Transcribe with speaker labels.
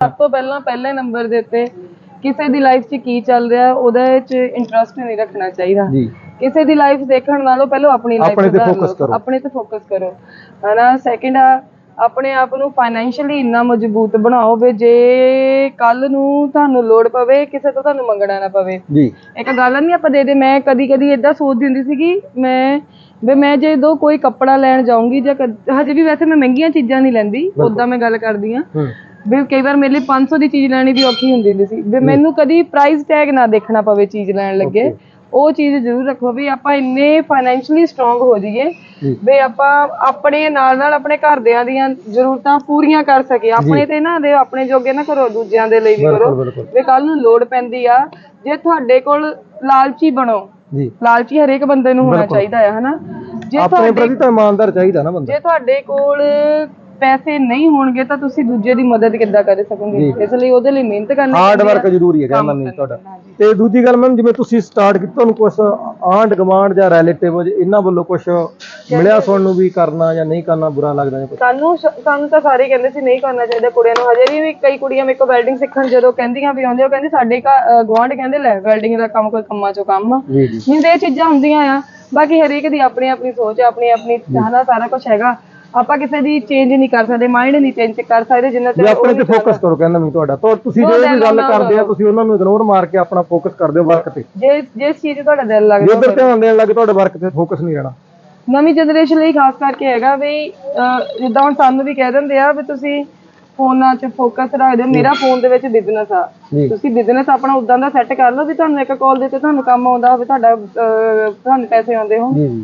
Speaker 1: ਸਭ ਤੋਂ ਪਹਿਲਾਂ ਪਹਿਲੇ ਨੰਬਰ ਦੇ ਉੱਤੇ ਕਿਸੇ ਦੀ ਲਾਈਫ 'ਚ ਕੀ ਚੱਲ ਰਿਹਾ ਉਹਦੇ 'ਚ ਇੰਟਰਸਟ ਨਹੀਂ ਰੱਖਣਾ ਚਾਹੀਦਾ।
Speaker 2: ਜੀ।
Speaker 1: ਕਿਸੇ ਦੀ ਲਾਈਫ ਦੇਖਣ ਨਾਲੋਂ ਪਹਿਲਾਂ ਆਪਣੀ ਲਾਈਫ
Speaker 2: ਤੇ focus ਕਰੋ।
Speaker 1: ਆਪਣੇ ਤੇ ਫੋਕਸ ਕਰੋ। ਹਨਾ ਸੈਕਿੰਡ ਆ ਆਪਣੇ ਆਪ ਨੂੰ ਫਾਈਨੈਂਸ਼ੀਅਲੀ ਇੰਨਾ ਮਜ਼ਬੂਤ ਬਣਾਓ ਵੀ ਜੇ ਕੱਲ ਨੂੰ ਤੁਹਾਨੂੰ ਲੋੜ ਪਵੇ ਕਿਸੇ ਤੋਂ ਤੁਹਾਨੂੰ ਮੰਗਣਾ ਨਾ ਪਵੇ।
Speaker 2: ਜੀ।
Speaker 1: ਇੱਕ ਗੱਲ ਨਹੀਂ ਆਪਾਂ ਦੇ ਦੇ ਮੈਂ ਕਦੀ ਕਦੀ ਇਦਾਂ ਸੋਚਦੀ ਹੁੰਦੀ ਸੀਗੀ ਮੈਂ ਵੀ ਮੈਂ ਜਦੋਂ ਕੋਈ ਕੱਪੜਾ ਲੈਣ ਜਾਊਂਗੀ ਜਾਂ ਹਜੇ ਵੀ ਵੈਸੇ ਮੈਂ ਮਹਿੰਗੀਆਂ ਚੀਜ਼ਾਂ ਨਹੀਂ ਲੈਂਦੀ ਉਦਾਂ ਮੈਂ ਗੱਲ ਕਰਦੀ ਆ
Speaker 2: ਹੂੰ।
Speaker 1: ਵੀ ਕਈ ਵਾਰ ਮੇਰੇ ਲਈ 500 ਦੀ ਚੀਜ਼ ਲੈਣੀ ਵੀ ਔਖੀ ਹੁੰਦੀ ਹੁੰਦੀ ਸੀ। ਵੀ ਮੈਨੂੰ ਕਦੀ ਪ੍ਰਾਈਸ ਟੈਗ ਨਾ ਦੇਖਣਾ ਪਵੇ ਚੀਜ਼ ਲੈਣ ਲੱਗੇ। ਉਹ ਚੀਜ਼ ਜ਼ਰੂਰ ਰੱਖੋ ਵੀ ਆਪਾਂ ਇੰਨੇ ਫਾਈਨੈਂਸ਼ੀਅਲੀ ਸਟਰੋਂਗ ਹੋ ਜਾਈਏ। ਵੀ ਆਪਾਂ ਆਪਣੇ ਨਾਲ ਨਾਲ ਆਪਣੇ ਘਰਦਿਆਂ ਦੀਆਂ ਜ਼ਰੂਰਤਾਂ ਪੂਰੀਆਂ ਕਰ ਸਕੀਏ। ਆਪਣੇ ਤੇ ਨਾ ਦੇ ਆਪਣੇ ਜੋਗੇ ਨਾ ਕਰੋ ਦੂਜਿਆਂ ਦੇ ਲਈ ਵੀ ਕਰੋ। ਵੀ ਕੱਲ ਨੂੰ ਲੋੜ ਪੈਂਦੀ ਆ ਜੇ ਤੁਹਾਡੇ ਕੋਲ ਲਾਲਚੀ ਬਣੋ।
Speaker 2: ਜੀ।
Speaker 1: ਲਾਲਚੀ ਹਰੇਕ ਬੰਦੇ ਨੂੰ ਹੋਣਾ ਚਾਹੀਦਾ ਹੈ ਹਨਾ? ਜੇ
Speaker 2: ਆਪਣੇ
Speaker 1: ਤੁਹਾਡੇ
Speaker 2: ਪ੍ਰਤੀ ਤਾਂ ਇਮਾਨਦਾਰ ਚਾਹੀਦਾ ਨਾ ਬੰਦਾ।
Speaker 1: ਜੇ ਤੁਹਾਡੇ ਕੋਲ ਪੈਸੇ ਨਹੀਂ ਹੋਣਗੇ ਤਾਂ ਤੁਸੀਂ ਦੂਜੇ ਦੀ ਮਦਦ ਕਿੱਦਾਂ ਕਰ ਸਕੋਗੇ? ਇਸ ਲਈ ਉਹਦੇ ਲਈ ਮਿਹਨਤ ਕਰਨੀ
Speaker 2: ਹਾਰਡ ਵਰਕ। ਜ਼ਰੂਰੀ ਹੈ ਕਹਿੰਦਾ ਨਹੀਂ ਤੁਹਾਡਾ। ਤੇ ਦੂਜੀ ਗੱਲ ਮੈਮ ਜਿਵੇਂ ਤੁਸੀਂ ਸਟਾਰਟ ਕੀਤਾ ਤੁਹਾਨੂੰ ਕੁਝ ਆਂਡ ਗਵਾਂਡ ਜਾਂ ਰਿਲੇਟਿਵ ਇਹਨਾਂ ਵੱਲੋਂ ਕੁਝ ਮਿਲਿਆ ਸੁਣਨ ਨੂੰ ਵੀ ਕਰਨਾ ਜਾਂ ਨਹੀਂ ਕਰਨਾ ਬੁਰਾ ਲੱਗਦਾ ਜਾਂ ਕੁਛ?
Speaker 1: ਸਾਨੂੰ ਸ਼- ਸਾਨੂੰ ਤਾਂ ਸਾਰੇ ਕਹਿੰਦੇ ਸੀ ਨਹੀਂ ਕਰਨਾ ਚਾਹੀਦਾ ਕੁੜੀਆਂ ਨੂੰ। ਹਜੇ ਵੀ ਵੀ ਕਈ ਕੁੜੀਆਂ ਮੇਰੇ ਕੋਲ ਵੈਲਡਿੰਗ ਸਿੱਖਣ ਜਦੋਂ ਕਹਿੰਦੀਆਂ ਵੀ ਆਉਂਦੇ ਉਹ ਕਹਿੰਦੇ ਸਾਡੇ ਘਰ ਗਵਾਂਢ ਕਹਿੰਦੇ ਲੈ ਵੈਲਡਿੰਗ ਦਾ ਕੰਮ ਕੋਈ ਕੰਮਾਂ ਚੋਂ ਕੰਮ ਆ।
Speaker 2: ਜੀ ਜੀ।
Speaker 1: ਨਹੀਂ ਤੇ ਇਹ ਚੀਜ਼ਾਂ ਹੁੰਦੀਆਂ ਆ। ਬਾਕੀ ਹਰੇਕ ਦੀ ਆਪਣੀ ਆਪਣੀ ਸੋਚ ਆ ਆਪਣੀ ਆਪਣੀ ਸਾਰਾ ਕੁਝ ਹੈਗਾ। ਆਪਾਂ ਕਿਸੇ ਦੀ ਚੇਂਜ ਨਹੀਂ ਕਰ ਸਕਦੇ ਮਾਈਂਡ ਨਹੀਂ ਚੇਂਜ ਕਰ ਸਕਦੇ ਜਿੰਨਾ ਚਿਰ
Speaker 2: ਆਪਣੇ ਤੇ ਫੋਕਸ ਕਰੋ ਕਹਿੰਦਾ ਮੈਂ ਤੁਹਾਡਾ। ਤਾਂ ਤੁਸੀਂ
Speaker 1: ਦਿਲ
Speaker 2: ਵੀ ਗੱਲ ਕਰਦੇ ਆ ਤੁਸੀਂ ਉਹਨਾਂ ਨੂੰ ਇਗਨੋਰ ਮਾਰ ਕੇ ਆਪਣਾ ਫੋਕਸ ਕਰਦੇ ਹੋ ਵਰਕ ਤੇ।
Speaker 1: ਜੇ ਜਿਸ ਚੀਜ਼ 'ਚ ਤੁਹਾਡਾ ਦਿਲ
Speaker 2: ਜੇ
Speaker 1: ਲੱਗਦਾ
Speaker 2: ਉਧਰ ਧਿਆਨ ਦੇਣ ਲੱਗੇ ਤੁਹਾਡੇ ਵਰਕ ਤੇ ਫੋਕਸ ਨਹੀਂ ਰਹਿਣਾ।
Speaker 1: ਨਵੀਂ ਜਨਰੇਸ਼ਨ ਲਈ ਖਾਸ ਕਰਕੇ ਹੈਗਾ ਵੀ ਜਿੱਦਾਂ ਹੁਣ ਸਾਨੂੰ ਵੀ ਕਹਿ ਦਿੰਦੇ ਆ ਵੀ ਤੁਸੀਂ ਫੋਨਾਂ 'ਚ ਫੋਕਸ ਰੱਖਦੇ ਹੋ। ਮੇਰਾ ਫੋਨ ਦੇ ਵਿੱਚ ਬਿਜ਼ਨਸ ਆ।
Speaker 2: ਜੀ।
Speaker 1: ਤੁਸੀਂ ਬਿਜ਼ਨਸ ਆਪਣਾ ਉਦਾਂ ਦਾ ਸੈੱਟ ਕਰ ਲਓ ਵੀ ਤੁਹਾਨੂੰ ਇੱਕ ਕਾਲ ਦੇ ਤੇ ਤੁਹਾਨੂੰ ਕੰਮ ਆਉਂਦਾ ਹੋਵੇ ਤੁਹਾਡਾ ਤੁਹਾਨੂੰ ਪੈਸੇ ਆਉਂਦੇ ਹੋਣ।
Speaker 2: ਜੀ ਜੀ।